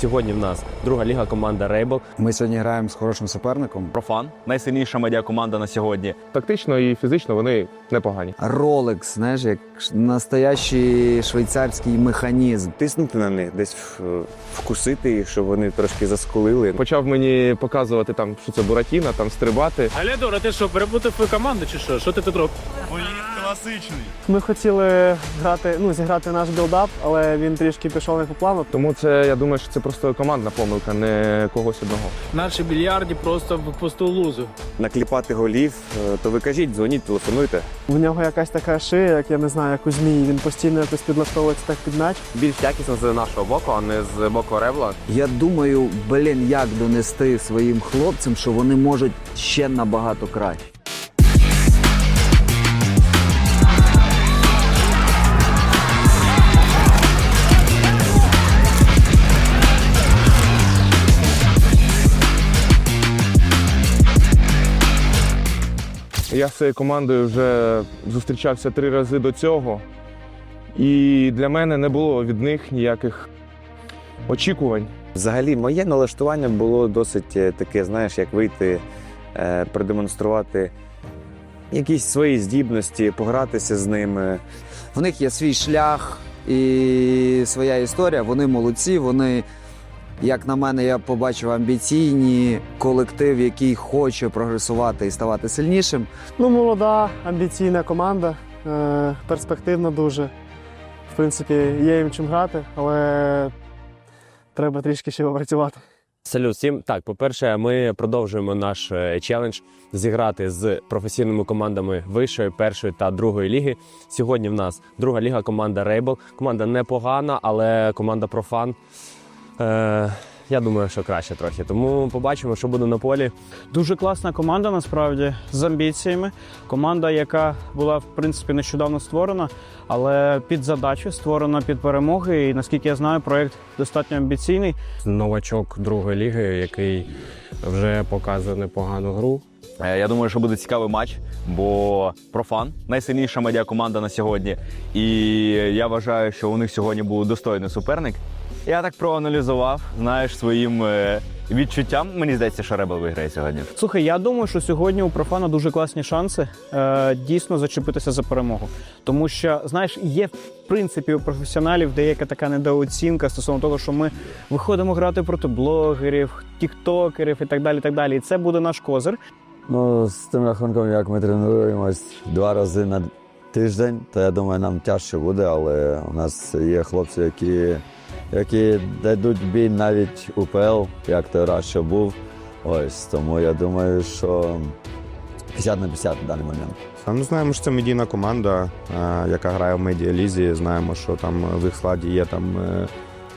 Сьогодні в нас друга ліга команда Рейбл. Ми сьогодні граємо з хорошим суперником. Профан найсильніша медіакоманда на сьогодні. Тактично і фізично вони непогані. Ролекс, знаєш, як настоящий швейцарський механізм. тиснути на них, десь вкусити їх, щоб вони трошки заскулили. Почав мені показувати там, що це Буратіна, там стрибати. Алядор, а ти що, перепутав твою команду чи що? Що ти тут робиш? Ми хотіли грати, ну, зіграти наш білдап, але він трішки пішов не по плану. Тому це я думаю, що це просто командна помилка, не когось одного. Наші більярді просто в пусту лузу. Накліпати голів, е, то ви кажіть, дзвоніть, телефонуйте. В нього якась така шия, як я не знаю, як у змії. Він постійно якось підлаштовується так під м'яч. Більш якісно з нашого боку, а не з боку Ребла. Я думаю, блін, як донести своїм хлопцям, що вони можуть ще набагато краще. Я з цією командою вже зустрічався три рази до цього, і для мене не було від них ніяких очікувань. Взагалі, моє налаштування було досить е, таке, знаєш, як вийти, е, продемонструвати якісь свої здібності, погратися з ними. В них є свій шлях і своя історія. Вони молодці. Вони, як на мене, я побачив амбіційні колектив, який хоче прогресувати і ставати сильнішим. Ну, молода, амбіційна команда, е, перспективна дуже. В принципі, є їм чим грати, але треба трішки ще попрацювати. Салют всім. Так, по-перше, ми продовжуємо наш е, челендж зіграти з професійними командами вищої, першої та другої ліги. Сьогодні в нас друга ліга команда Рейбл. Команда непогана, але команда профан. Е, я думаю, що краще трохи. Тому побачимо, що буде на полі. Дуже класна команда, насправді, з амбіціями. Команда, яка була в принципі нещодавно створена, але під задачу створена під перемоги. І наскільки я знаю, проект достатньо амбіційний. новачок другої ліги, який вже показує непогану гру. Е, Я думаю, що буде цікавий матч, бо профан найсильніша медіакоманда на сьогодні. І я вважаю, що у них сьогодні був достойний суперник. Я так проаналізував, знаєш, своїм е, відчуттям. Мені здається, що Ребел виграє сьогодні. Слухай, я думаю, що сьогодні у профана дуже класні шанси е, дійсно зачепитися за перемогу. Тому що, знаєш, є в принципі у професіоналів деяка така недооцінка стосовно того, що ми виходимо грати проти блогерів, тіктокерів і так далі. І так далі. І це буде наш козир. Ну, з тим рахунком, як ми тренуємось два рази на тиждень, то я думаю, нам тяжче буде, але у нас є хлопці, які, які дадуть бій навіть УПЛ, як той раз що був. Ось тому я думаю, що 50 на 50 в даний момент. Ну, знаємо, що це медійна команда, е, яка грає в медіалізі. Знаємо, що там в їх складі є там е,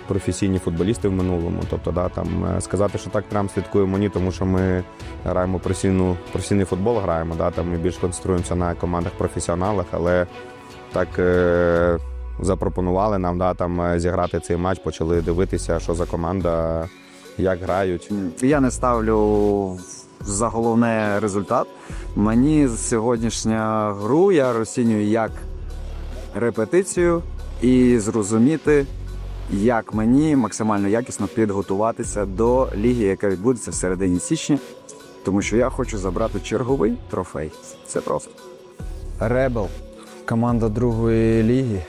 професійні футболісти в минулому. Тобто, да, там е, сказати, що так прям слідкуємо, ні, тому що ми граємо професійну, професійний футбол, граємо. Да, там ми більш концентруємося на командах професіоналах, але так запропонували нам да, там е, зіграти цей матч, почали дивитися, що за команда, як грають. Я не ставлю за головне результат. Мені сьогоднішня гру я розцінюю як репетицію і зрозуміти, як мені максимально якісно підготуватися до ліги, яка відбудеться в середині січня, тому що я хочу забрати черговий трофей. Це просто. Ребел, команда другої ліги.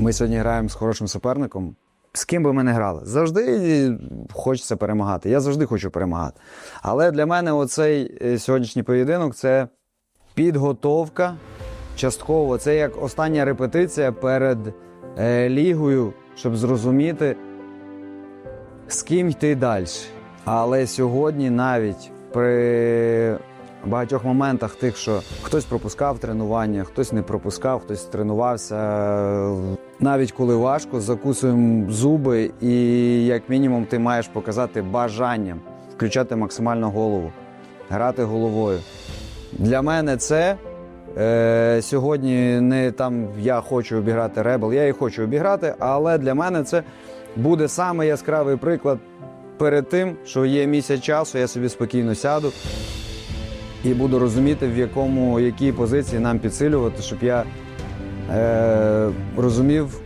Ми сьогодні граємо з хорошим суперником. З ким би ми не грали? Завжди хочеться перемагати. Я завжди хочу перемагати. Але для мене оцей е, сьогоднішній поєдинок це підготовка. Частково це як остання репетиція перед е, лігою, щоб зрозуміти, з ким йти далі. Але сьогодні навіть при багатьох моментах тих, що хтось пропускав тренування, хтось не пропускав, хтось тренувався. Навіть коли важко, закусуємо зуби, і як мінімум ти маєш показати бажання включати максимально голову, грати головою. Для мене це е, сьогодні не там я хочу обіграти Ребел, я і хочу обіграти, але для мене це буде саме яскравий приклад перед тим, що є місяць часу, я собі спокійно сяду і буду розуміти, в якому якій позиції нам підсилювати, щоб я е, розумів,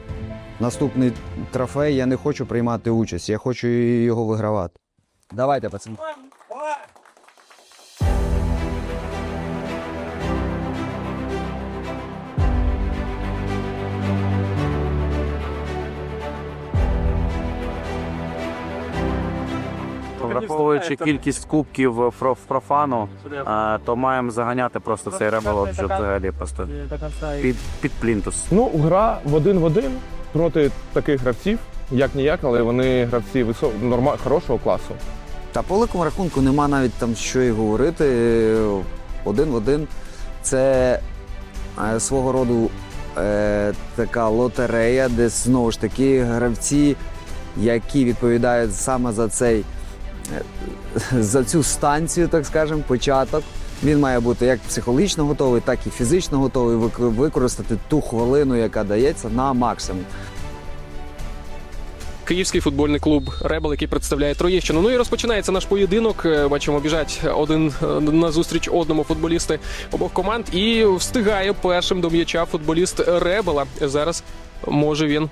наступний трофей я не хочу приймати участь, я хочу його вигравати. Давайте, пацани. Враховуючи кількість кубків в профану, то маємо заганяти просто цей ребелот вже взагалі просто під, під плінтус. Ну, гра в один в один проти таких гравців, як ніяк, але вони гравці висо... норма... хорошого класу. Та по великому рахунку нема навіть там що і говорити. Один в один це е, свого роду е, така лотерея, де знову ж таки гравці, які відповідають саме за цей за цю станцію, так скажемо, початок. Він має бути як психологічно готовий, так і фізично готовий використати ту хвилину, яка дається на максимум. Київський футбольний клуб Ребел, який представляє Троєщину. Ну і розпочинається наш поєдинок. Е, Бачимо, біжать один е, назустріч одному футболісти обох команд. І встигає першим до м'яча футболіст Ребела. Зараз може він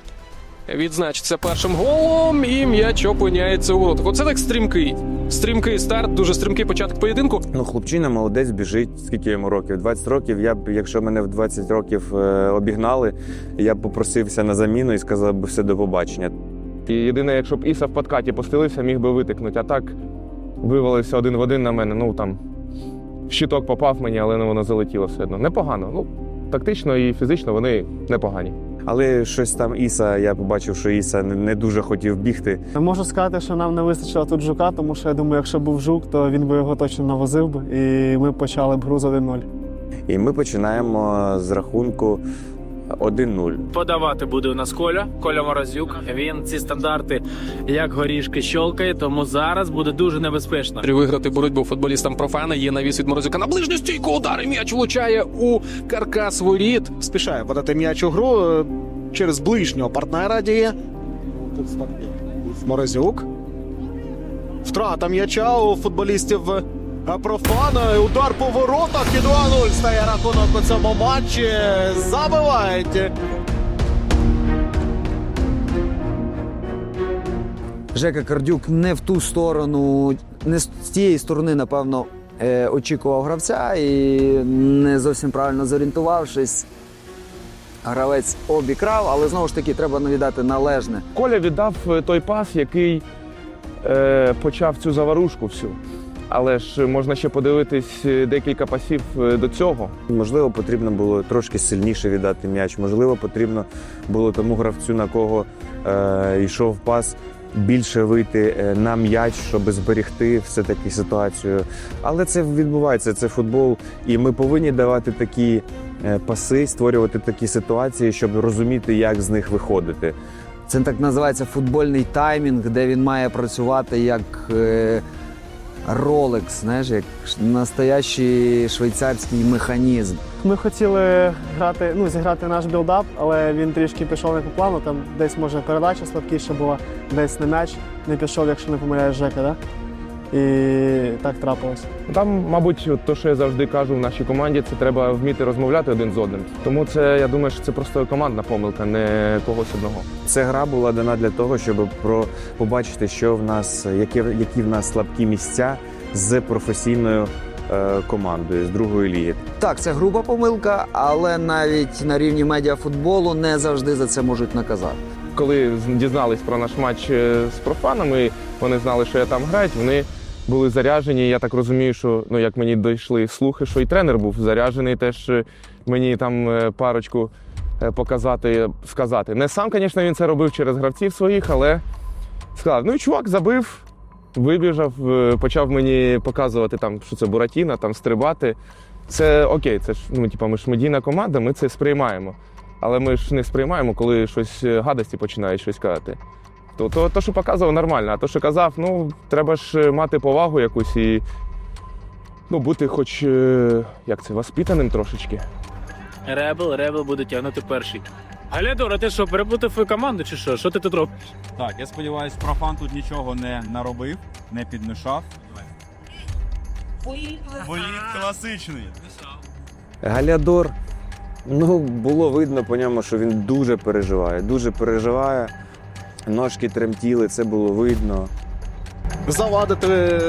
відзначитися першим голом, і м'яч опиняється у воротах. Оце так стрімкий. Стрімкий старт, дуже стрімкий початок поєдинку. Ну, хлопчина молодець біжить. Скільки йому років? 20 років. Я б, якщо мене в 20 років е, обігнали, я б попросився на заміну і сказав би все до побачення. І єдине, якщо б Іса в подкаті постелився, міг би витикнути. А так вивалився один в один на мене. Ну там щиток попав мені, але ну, воно залетіло все одно. Непогано. Ну, тактично і фізично вони непогані. Але щось там Іса, я побачив, що Іса не, дуже хотів бігти. Можу сказати, що нам не вистачило тут жука, тому що я думаю, якщо був жук, то він би його точно навозив би, і ми почали б груз з 1-0. І ми починаємо з рахунку 1-0. Подавати буде у нас Коля, Коля Морозюк. Він ці стандарти як горішки щолкає, тому зараз буде дуже небезпечно. Виграти боротьбу футболістам профана є навіс від Морозюка на ближню стійку. Удар і м'яч влучає у каркас воріт. Спішає подати м'яч у гру через ближнього партнера діє. Морозюк. Втрата м'яча у футболістів профана. Удар по воротах і 2-0 стає рахунок у цьому матчі. Забивають. Жека Кардюк не в ту сторону, не з тієї сторони, напевно, е, очікував гравця і не зовсім правильно зорієнтувавшись. Гравець обікрав, але знову ж таки треба віддати належне. Коля віддав е, той пас, який е, почав цю заварушку всю. Але ж можна ще подивитись е, декілька пасів е, до цього. Можливо, потрібно було трошки сильніше віддати м'яч. Можливо, потрібно було тому гравцю, на кого е, йшов пас, більше вийти е, на м'яч, щоб зберегти все-таки ситуацію. Але це відбувається, це футбол, і ми повинні давати такі паси, створювати такі ситуації, щоб розуміти, як з них виходити. Це так називається футбольний таймінг, де він має працювати як Rolex, знаєш, як настоящий швейцарський механізм. Ми хотіли грати, ну, зіграти наш білдап, але він трішки пішов не по плану. Там десь може передача слабкіша була, десь не м'яч не пішов, якщо не помиляєш Жека, да? І так трапилось. Там, мабуть, от то, що я завжди кажу в нашій команді, це треба вміти розмовляти один з одним. Тому це я думаю, що це просто командна помилка, не когось одного. Ця гра була дана для того, щоб про побачити, що в нас, які, які в нас слабкі місця з професійною е, командою з другої ліги. Так, це груба помилка, але навіть на рівні медіафутболу не завжди за це можуть наказати. Коли з- дізнались про наш матч е, з профанами, вони знали, що я там граю, вони були заряджені. Я так розумію, що ну як мені дійшли слухи, що і тренер був заряджений, теж е, мені там е, парочку е, показати, сказати. Не сам, звісно, він це робив через гравців своїх, але сказав: ну чувак забив, вибіжав, почав мені показувати там, що це Буратіна, там стрибати. Це окей, це ж ну, типу, ми ж медійна команда, ми це сприймаємо. Але ми ж не сприймаємо, коли щось гадості починають щось казати. То, то, то, що показував, нормально, а то, що казав, ну, треба ж е, мати повагу якусь і ну, бути хоч е, як це, воспитаним трошечки. Ребел, Ребел буде тягнути перший. Галядор, а ти що, перепутав команду чи що? Що ти тут робиш? Так, я сподіваюся, профан тут нічого не наробив, не підмішав. Боліт класичний. Галядор Ну, було видно по ньому, що він дуже переживає. Дуже переживає. Ножки тремтіли, це було видно. Завадити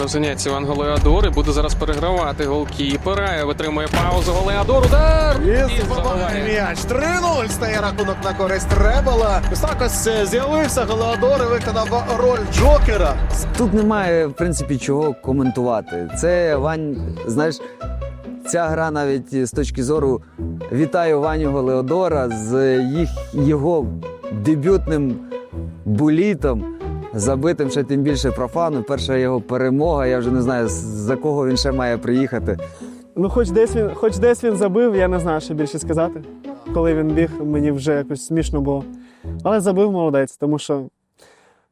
Розганяється Іван Голеадор і буде зараз перегравати голкіпера. Витримує паузу Голеадор. Удар! і І забиває м'яч. 3-0 стає рахунок на користь Ребела. Ось так е, з'явився Голеадор і виконав роль Джокера. Тут немає, в принципі, чого коментувати. Це Вань, знаєш, ця гра навіть з точки зору вітаю Ваню Голеодора з їх, його дебютним булітом, забитим ще тим більше профану. Перша його перемога. Я вже не знаю, за кого він ще має приїхати. Ну, хоч десь він, хоч десь він забив, я не знаю, що більше сказати. Коли він біг, мені вже якось смішно було. Але забив молодець, тому що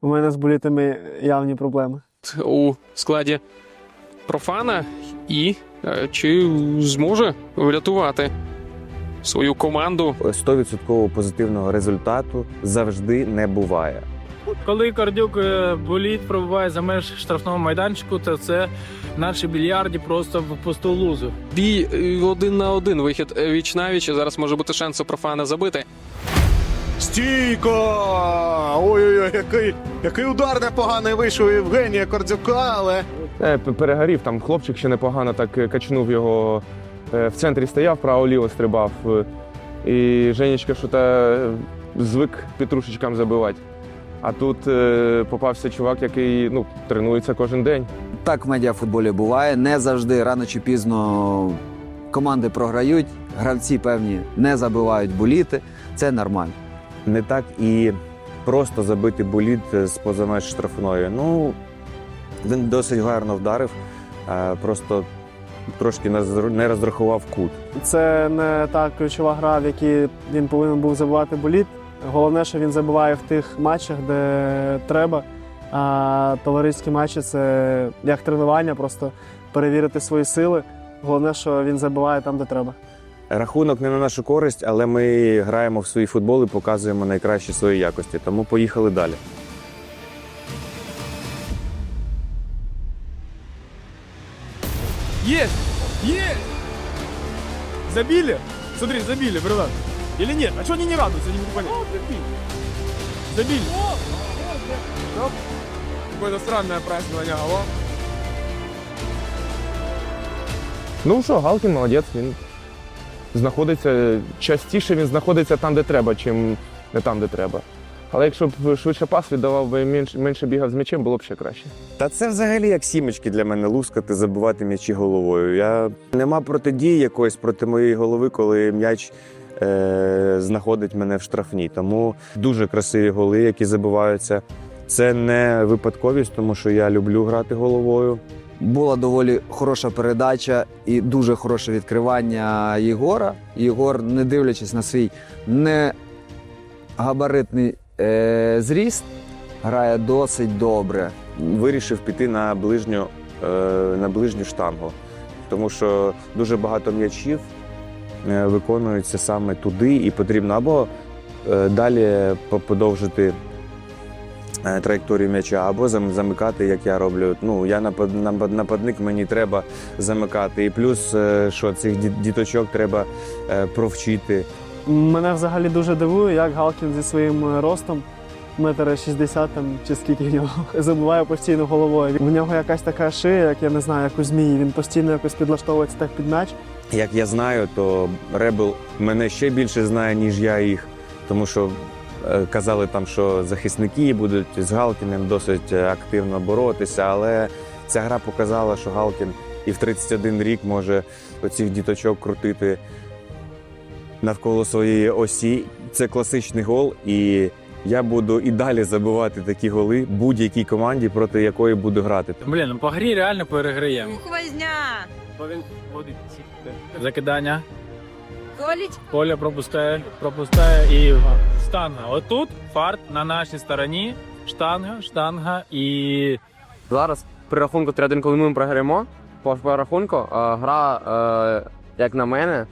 у мене з болітами явні проблеми. у складі профана і е, чи зможе врятувати свою команду. 100% позитивного результату завжди не буває. Коли Кордюк е, боліт пробиває за меж штрафного майданчику, то це наші більярді просто в пусту лузу. Бій е, один на один, вихід е, віч навіч. Зараз може бути шанс у профана забити. Стійко! Ой-ой-ой, який, який удар непоганий вийшов у Євгенія Кордюка, але перегорів, там хлопчик ще непогано так качнув його. Е, В центрі стояв, право-ліво стрибав. е, І Женечка що та е, звик петрушечкам забивати. А тут е, попався чувак, який ну, тренується кожен день. Так в медіафутболі буває. Не завжди рано чи пізно команди програють, гравці певні не забивають боліти. Це нормально. Не так і просто забити боліт з поза меж штрафної. Ну, він досить гарно вдарив, просто трошки не розрахував кут. Це не та ключова гра, в якій він повинен був забивати боліт. Головне, що він забиває в тих матчах, де треба. А товариські матчі це як тренування, просто перевірити свої сили. Головне, що він забиває там, де треба. Рахунок не на нашу користь, але ми граємо в свій футбол і показуємо найкращі свої якості. Тому поїхали далі. Есть! Есть! Забили? Смотри, забили, братан. Или нет? А что они не радуются? Не могу понять. Забили. Какое-то странное празднование, алло. Ну що, Галкін молодець, він знаходиться частіше він знаходиться там, де треба, чим не там, де треба. Але якщо б швидше пас віддавав би менше, менше бігав з м'ячем, було б ще краще. Та це взагалі як сімечки для мене лускати, забивати м'ячі головою. Я нема протидії якоїсь проти моєї голови, коли м'яч е, знаходить мене в штрафній. Тому дуже красиві голи, які забиваються. Це не випадковість, тому що я люблю грати головою. Була доволі хороша передача і дуже хороше відкривання Єгора. Єгор, не дивлячись на свій негабаритний е, зріст, грає досить добре. Вирішив піти на ближню, е, на ближню штангу, тому що дуже багато м'ячів е, виконуються саме туди, і потрібно або е, далі подовжити е, траєкторію м'яча, або замикати, як я роблю. Ну, я напад- напад- нападник, мені треба замикати. І плюс, е, що цих ді- діточок треба провчити. Мене взагалі дуже дивує, як Галкін зі своїм е, ростом, метр шістдесят там чи скільки в нього, забиває постійно головою. У нього якась така шия, як я не знаю, як у змії. Він постійно якось підлаштовується так під м'яч. Як я знаю, то Ребел мене ще більше знає, ніж я їх, тому що е, казали там, що захисники будуть з Галкіним досить е, активно боротися, але ця гра показала, що Галкін і в 31 рік може оцих діточок крутити навколо своєї осі. Це класичний гол, і я буду і далі забивати такі голи будь-якій команді, проти якої буду грати. Блін, ну по грі реально переграємо. Возня! Закидання. Коліть? Коля пропускає, пропускає і штанга. Отут фарт на нашій стороні. Штанга, штанга і. Зараз при рахунку 3-1, коли ми програємо, по, рахунку е, гра, е, як на мене,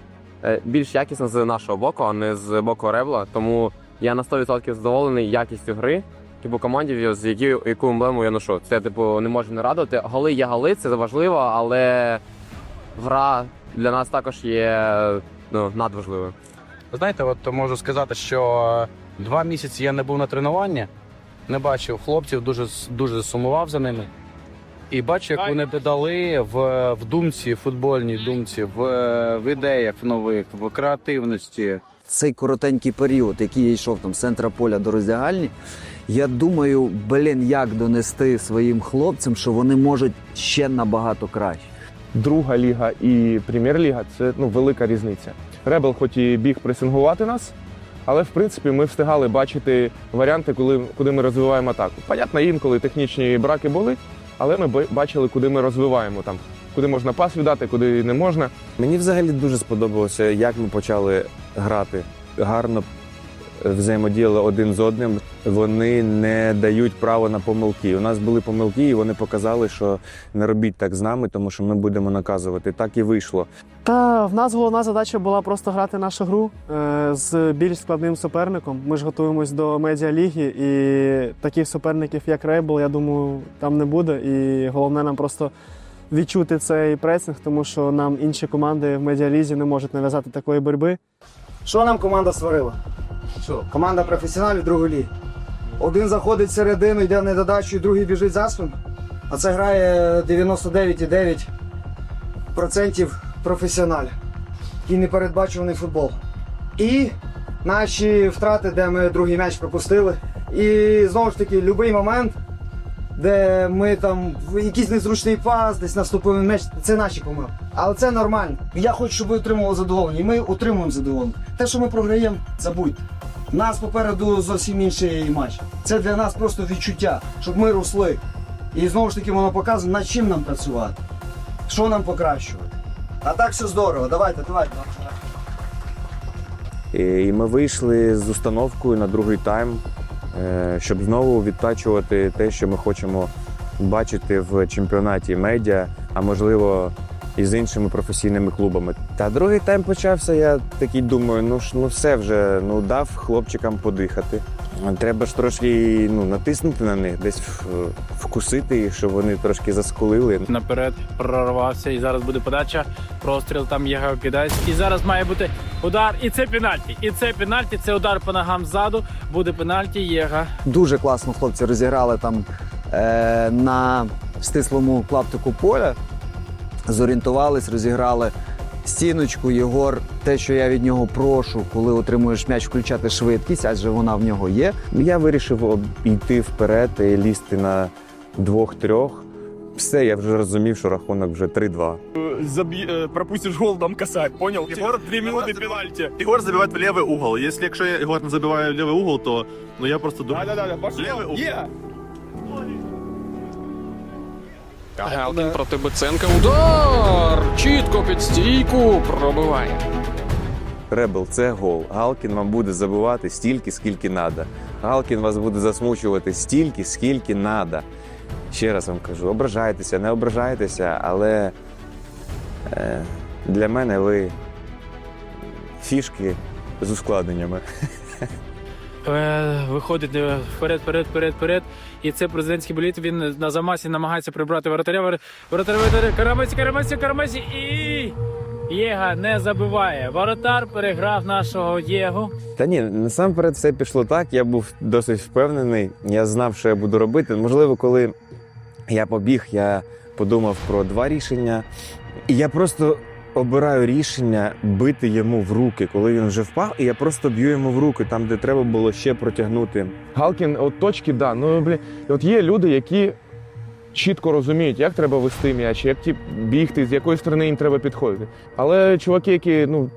більш якісна з нашого боку, а не з боку Ребла. Тому я на 100% задоволений якістю гри. Типу команді, з які, яку емблему я ношу. Це типу не може не радувати. Голи є голи, це важливо, але гра для нас також є ну, надважливо. Знаєте, от можу сказати, що два місяці я не був на тренуванні, не бачив хлопців, дуже, дуже сумував за ними. І бачу, як вони додали в, в думці, футбольній думці, в, в ідеях нових, в креативності. Цей коротенький період, який я йшов там з центра поля до роздягальні, я думаю, блін, як донести своїм хлопцям, що вони можуть ще набагато краще. Друга ліга і прем'єр-ліга це ну, велика різниця. Ребел, хоч і біг пресингувати нас, але в принципі ми встигали бачити варіанти, коли, куди ми розвиваємо атаку. Понятно, інколи технічні браки були, але ми ба- бачили, куди ми розвиваємо там, куди можна пас віддати, куди не можна. Мені взагалі дуже сподобалося, як ми почали грати. Гарно взаємодіяли один з одним. Вони не дають право на помилки. У нас були помилки, і вони показали, що не робіть так з нами, тому що ми будемо наказувати. Так і вийшло. Та в нас головна задача була просто грати нашу гру е, з більш складним суперником. Ми ж готуємось до медіаліги, і таких суперників, як Рейбл, я думаю, там не буде. І головне нам просто відчути цей пресинг, тому що нам інші команди в медіалізі не можуть нав'язати такої боротьби. Що нам команда створила? Що? Команда професіоналів другої ліги. Один заходить всередину, йде в недодачу, і другий біжить за спину. А це грає 99,9% професіоналів. І непередбачуваний футбол. І наші втрати, де ми другий м'яч пропустили. І знову ж таки, будь-який момент, де ми там якийсь незручний пас, десь наступив на м'яч, це наші помилки. Але це нормально. Я хочу, щоб ви отримували задоволення. І ми отримуємо задоволення. Те, що ми програємо, забудьте. Нас попереду зовсім інший матч. Це для нас просто відчуття, щоб ми росли. І знову ж таки воно показує, над чим нам працювати, що нам покращувати. А так все здорово. Давайте, давайте. І ми вийшли з установкою на другий тайм, е, щоб знову відтачувати те, що ми хочемо бачити в чемпіонаті медіа, а можливо і з іншими професійними клубами. Та другий тайм почався. Я такий думаю, ну ж ну все вже ну дав хлопчикам подихати. Треба ж трошки ну, натиснути на них, десь вкусити їх, щоб вони трошки заскулили. Наперед прорвався, і зараз буде подача. Простріл там є кидасть. І зараз має бути удар. І це пенальті. І це пенальті. Це удар по ногам ззаду. Буде пенальті. Єга. Дуже класно хлопці розіграли там е, на стислому клаптику поля Зорієнтувались, розіграли стіночку. Єгор, те, що я від нього прошу, коли отримуєш м'яч, включати швидкість, адже вона в нього є. Я вирішив об- йти вперед і лізти на двох-трьох. Все, я вже розумів, що рахунок вже 3-2. Заб'i, э, пропустишь гол, дам косарь, понял? Егор, две минуты пенальти. Егор забивает в левый угол. Если якщо я Егор не забиває в левый угол, то ну я просто думаю. Да-да-да, левый угол. Галкін проти Беценка. Удар! Чітко під стійку пробиває. Ребел, це гол. Галкін вам буде забивати стільки, скільки треба. Галкін вас буде засмучувати стільки, скільки треба. Ще раз вам кажу, ображайтеся, не ображайтеся, але е, для мене ви фішки з ускладненнями. Е, Виходить е, вперед, вперед, вперед, вперед. І це президентський боліт. Він на замасі намагається прибрати воротаря. Вор- Воротаря, воротаря. Карамесі, карамесі, карамесі. І Єга не забиває. Воротар переграв нашого Єгу. Та ні, насамперед все пішло так. Я був досить впевнений. Я знав, що я буду робити. Можливо, коли я побіг, я подумав про два рішення. І я просто обираю рішення бити йому в руки, коли він вже впав, і я просто б'ю йому в руки, там, де треба було ще протягнути. Галкін, от точки, да. Ну блін, от є люди, які чітко розуміють, як треба вести м'яч, як ті бігти, з якої сторони їм треба підходити. Але чуваки, які ну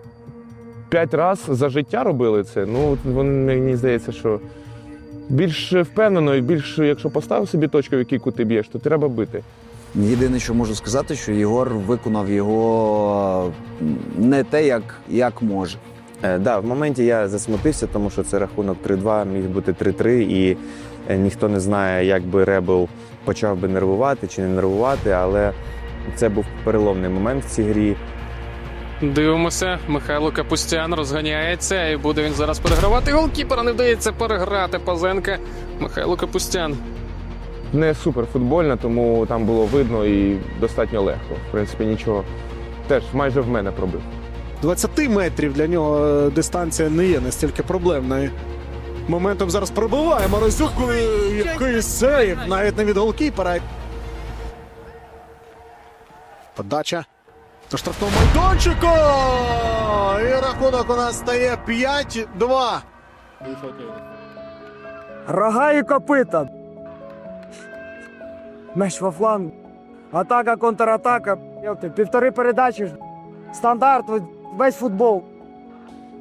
п'ять разів за життя робили це, ну вони мені здається, що більш впевнено і більш, якщо поставив собі точку, в якій кут ти б'єш, то треба бити. Єдине, що можу сказати, що Єгор виконав його не те, як, як може. Е, да, в моменті я засмутився, тому що це рахунок 3-2, міг бути 3-3, і е, ніхто не знає, як би Ребел почав би нервувати чи не нервувати, але це був переломний момент в цій грі. Дивимося, Михайло Капустян розганяється, і буде він зараз перегравати. Голкіпера не вдається переграти Пазенка. Михайло Капустян. Не суперфутбольна, тому там було видно і достатньо легко. В принципі, нічого. Теж майже в мене пробив. 20 метрів для нього е, дистанція не є настільки проблемною. Моментом зараз пробиває Морозюк, який сейв, навіть не від голкіпера. Подача до штрафного майданчика! І рахунок у нас стає 5-2. Рога і копита. Меч во фланг. Атака, контратака. Півтори передачі. Стандарт, весь футбол.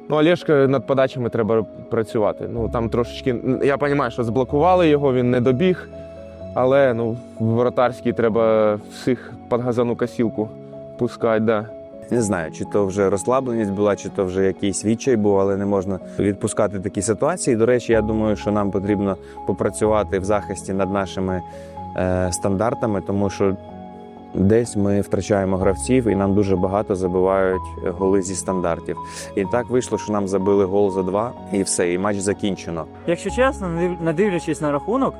Ну, Олешка над подачами треба працювати. Ну там трошечки. Я розумію, що заблокували його, він не добіг. Але ну, в воротарській треба всіх під газану косілку пускати, да. Не знаю, чи то вже розслабленість була, чи то вже якийсь відчай був, але не можна відпускати такі ситуації. До речі, я думаю, що нам потрібно попрацювати в захисті над нашими стандартами, тому що десь ми втрачаємо гравців, і нам дуже багато забивають голи зі стандартів. І так вийшло, що нам забили гол за два, і все, і матч закінчено. Якщо чесно, не дивлячись на рахунок,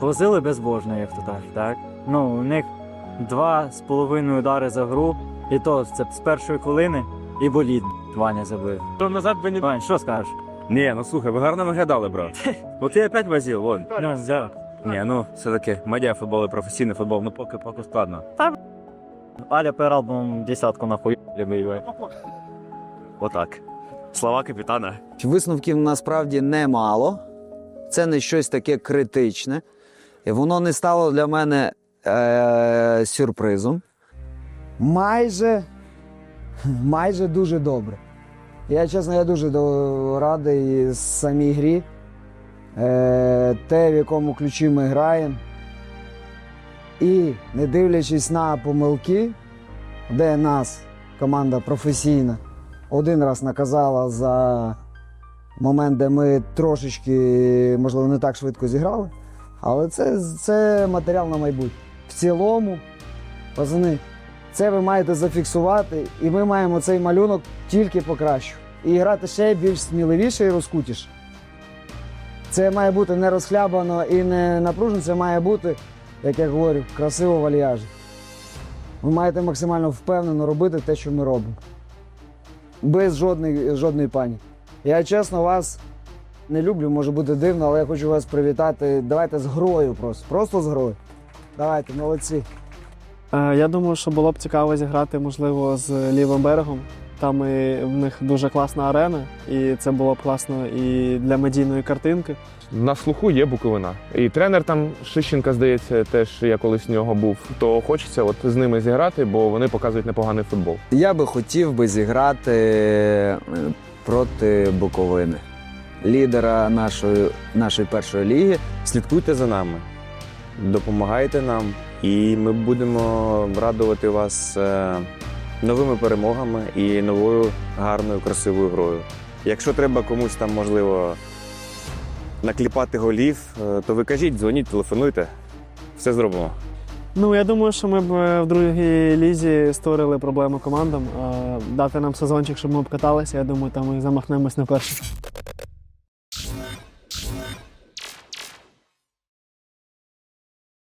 возили безбожно, як то так. так? Ну, у них два з половиною удари за гру, і то це з першої хвилини, і боліт Ваня забив. То назад би не. Вань, що скажеш? Ні, ну слухай, ви гарно виглядали, брат. От я опять возив, вон. Ну, взяв. Ні, ну все-таки медіа футбол і професійний футбол, ну поки поки складно. Аля Пералбом десятку нахуй любив. Отак. Слова капітана. Висновків насправді немало. Це не щось таке критичне. І воно не стало для мене е- сюрпризом. Майже, майже дуже добре. Я чесно, я дуже радий самій грі. Е- те, в якому ключі ми граємо. І не дивлячись на помилки, де нас команда професійна один раз наказала за момент, де ми трошечки, можливо, не так швидко зіграли. Але це, це матеріал на майбутнє. В цілому, пацани, це ви маєте зафіксувати, і ми маємо цей малюнок тільки покращувати. І грати ще більш сміливіше і розкутіше. Це має бути не розхлябано і не напружено, це має бути, як я говорю, красиво вальяжно. Ви маєте максимально впевнено робити те, що ми робимо. Без жодної, жодної пані. Я чесно вас не люблю, може бути дивно, але я хочу вас привітати. Давайте з грою просто. Просто з грою. Давайте, молодці. Е, Я думаю, що було б цікаво зіграти, можливо, з лівим берегом. Там і в них дуже класна арена, і це було б класно і для медійної картинки. На слуху є Буковина. І тренер там Шищенка, здається, теж я колись в нього був. То хочеться от з ними зіграти, бо вони показують непоганий футбол. Я би хотів би зіграти е, проти Буковини, лідера нашої, нашої першої ліги. Слідкуйте за нами, допомагайте нам, і ми будемо радувати вас е, новими перемогами і новою гарною, красивою грою. Якщо треба комусь там, можливо, накліпати голів, е, то ви кажіть, дзвоніть, телефонуйте. Все зробимо. Ну, я думаю, що ми б е, в другій лізі створили проблему командам. Дати нам сезончик, щоб ми обкаталися. Я думаю, там ми замахнемось на перший.